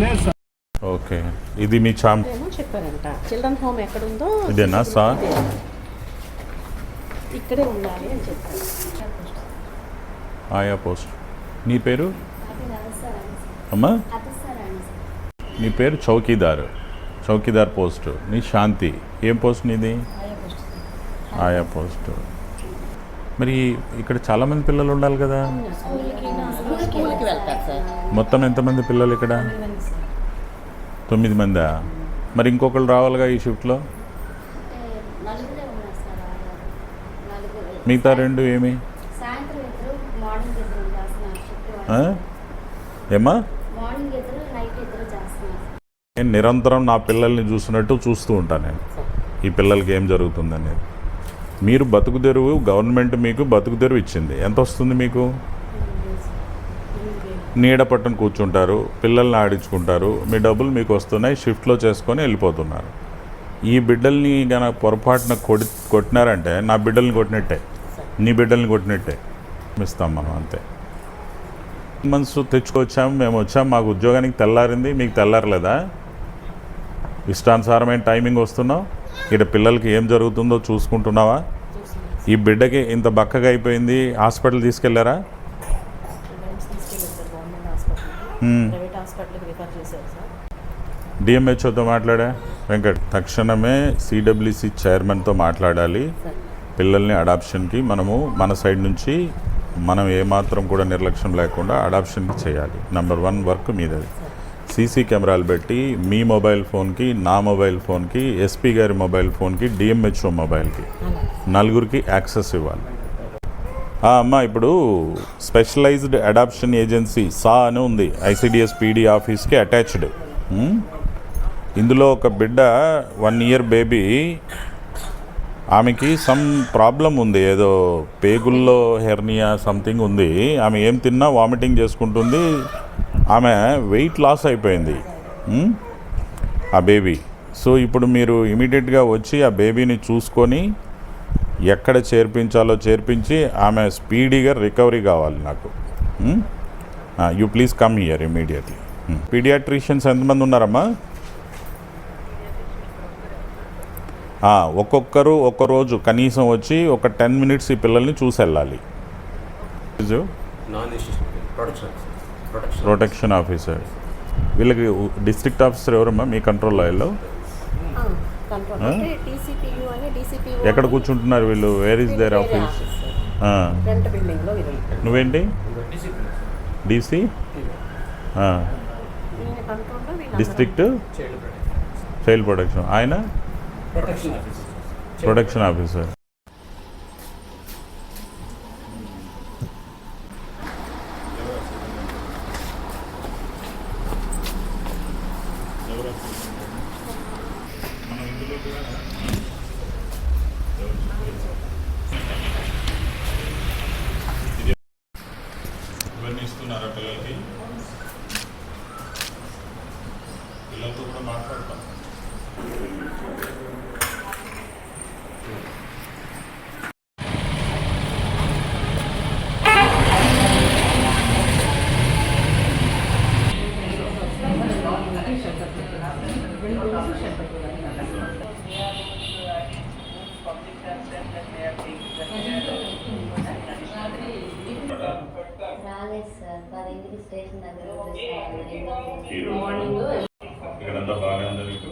లేదు sir. Okay. ఇది మీ చాం ఏమో చెప్పారంట. చిల్డ్రన్ హోమ్ ఎక్కడుందో ఇదేనా సార్? ఇక్కడే ఉండాలి అని చెప్పారు. ఆయా పోస్ట్. నీ పేరు? అమ్మా? నీ పేరు చౌకీదార్. చౌకీదార్ పోస్ట్. నీ శాంతి. ఏం పోస్ట్ నీది? ఆయా పోస్ట్. మరి ఇక్కడ చాలామంది పిల్లలు ఉండాలి కదా. స్కూల్కి వెళ్తారు సార్. మొత్తం ఎంతమంది పిల్లలు ఇక్కడ? తొమ్మిది మందా? మరి ఇంకొకరు రావాలిగా ఈ షిఫ్ట్లో? మిగతా రెండు ఏమి? ఏమా ఏమ్మా? నేను నిరంతరం నా పిల్లల్ని చూసినట్టు చూస్తూ ఉంటాను నేను. ఈ పిల్లలకి ఏం జరుగుతుందనేది. మీరు బతుకు తెరువు గవర్నమెంట్ మీకు బతుకు తెరువు ఇచ్చింది. ఎంత వస్తుంది మీకు? నీడ పట్టున కూర్చుంటారు పిల్లల్ని ఆడించుకుంటారు మీ డబ్బులు మీకు వస్తున్నాయి షిఫ్ట్లో చేసుకొని వెళ్ళిపోతున్నారు. ఈ బిడ్డల్ని కనుక పొరపాటున కొడి కొట్టినారంటే నా బిడ్డల్ని కొట్టినట్టే నీ బిడ్డల్ని కొట్టినట్టే ఇస్తాం మనం అంతే. మనసు తెచ్చుకొచ్చాము మేము వచ్చాము మాకు ఉద్యోగానికి తెల్లారింది మీకు తెల్లారలేదా? ఇష్టానుసారమైన టైమింగ్ వస్తున్నావు ఇక్కడ పిల్లలకి ఏం జరుగుతుందో చూసుకుంటున్నావా? ఈ బిడ్డకి ఇంత బక్కగా అయిపోయింది హాస్పిటల్ తీసుకెళ్ళారా తీసుకెళ్ళారు sir government hospital hmm. Private హాస్పిటల్కి రిఫర్ చేశారు సార్. డిఎంహెచ్ఓతో మాట్లాడా? వెంకట్ తక్షణమే సిడబ్ల్యూసి చైర్మన్తో మాట్లాడాలి. పిల్లల్ని అడాప్షన్కి మనము మన సైడ్ నుంచి మనం ఏమాత్రం కూడా నిర్లక్ష్యం లేకుండా అడాప్షన్కి చేయాలి. నంబర్ వన్ వర్క్ మీదది. సీసీ కెమెరాలు పెట్టి మీ మొబైల్ ఫోన్కి నా మొబైల్ ఫోన్కి ఎస్పీ గారి మొబైల్ ఫోన్కి డిఎంహెచ్ఓ మొబైల్కి నలుగురికి యాక్సెస్ ఇవ్వాలి. అమ్మా ఇప్పుడు స్పెషలైజ్డ్ అడాప్షన్ ఏజెన్సీ సా అని ఉంది. ఐసిడిఎస్ పీడీ ఆఫీస్కి అటాచ్డ్. ఇందులో ఒక బిడ్డ వన్ ఇయర్ బేబీ. ఆమెకి సమ్ ప్రాబ్లం ఉంది. ఏదో పేగుల్లో హెర్నియా సంథింగ్ ఉంది. ఆమె ఏం తిన్నా వామిటింగ్ చేసుకుంటుంది. ఆమె వెయిట్ లాస్ అయిపోయింది. ఆ బేబీ. సో ఇప్పుడు మీరు ఇమీడియట్గా వచ్చి ఆ బేబీని చూసుకొని ఎక్కడ చేర్పించాలో చేర్పించి ఆమె స్పీడీగా రికవరీ కావాలి నాకు. You please come here immediately paediatricians ఎంతమంది ఉన్నారమ్మా? ఒక్కొక్కరు ఒక్క రోజు కనీసం వచ్చి ఒక టెన్ మినిట్స్ ఈ పిల్లల్ని చూసి వెళ్ళాలి. ప్రొటెక్షన్ ఆఫీసర్ వీళ్ళకి డిస్ట్రిక్ట్ ఆఫీసర్ ఎవరమ్మా? మీ కంట్రోల్లో వీళ్ళు ఎక్కడ కూర్చుంటున్నారు వీళ్ళు? వేర్ ఇస్ దేర్ ఆఫీస్ నువ్వేంటి? DC district child child protection ఆయన? ప్రొటెక్షన్ ఆఫీసర్ ప్రొటెక్షన్ ఆఫీసర్ ఇవన్నీ ఇస్తున్నారా పిల్లలకి పిల్లలతో కూడా మాట్లాడతాం రాలేదు సార్ పదింటికి స్టేషన్ దగ్గర ఈరోజు ఇక్కడంతా బాగానే ఉందా మీకు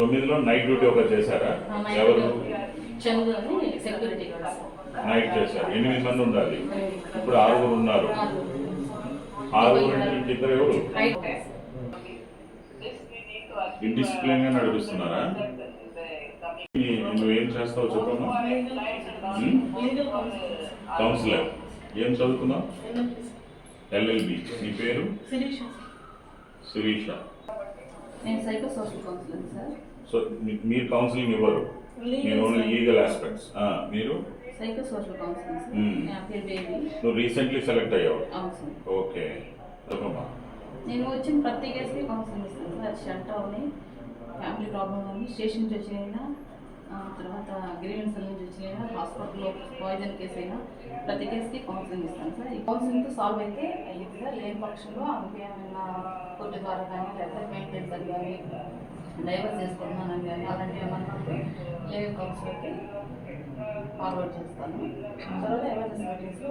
తొమ్మిదిలో నైట్ డ్యూటీ ఒకటి చేశారా? ఎవరు? సెక్యూరిటీ నైట్ చేశారు. ఎనిమిది మంది ఉండాలి. ఇప్పుడు ఆరుగురు ఉన్నారు. ఆరుగురు. ఇద్దరు ఎవరు? ఇండిసిప్లిన్గా నడిపిస్తున్నారా? నువ్వేం చేస్తావు చెప్పమ్మా? కౌన్సిలర్ ఏం చదువుకున్నావు? ఎల్ఎల్బి. నీ పేరు? శిరీష. సో మీరు కౌన్సిలింగ్ ఇవ్వరు. మీరు ఓన్లీ లీగల్ ఆస్పెక్ట్స్ మీరు? Hmm. నువ్వు రీసెంట్లీ సెలెక్ట్ అయ్యావు. అవును సార్ ఓకే చెప్పమ్మా. నేను వచ్చిన ప్రతి కేసుకి కౌన్సిలింగ్ ఇస్తాను ఫ్యామిలీ ప్రాబ్లం అని స్టేషన్ నుంచి వచ్చినైనా తర్వాత గ్రీవెన్సల్ నుంచి వచ్చినైనా హాస్పిటల్లో పాయిజన్ కేసు అయినా ప్రతి కేసుకి కౌన్సిలింగ్ ఇస్తాను సార్. ఈ కౌన్సిలింగ్తో సాల్వ్ అయితే అయ్యింది సార్. లేని పక్షంలో అందుకే ఏమైనా కోర్టు ద్వారా కానీ లేకపోతే మెయింటెన్స్ అని కానీ డైవర్స్ చేసుకుంటున్నానని కానీ అలాంటివి ఏమన్నా లేని కౌన్సిల్కి ఫార్వర్డ్ చేస్తాను. తర్వాత ఎమర్జెన్సీ మీటింగ్స్లో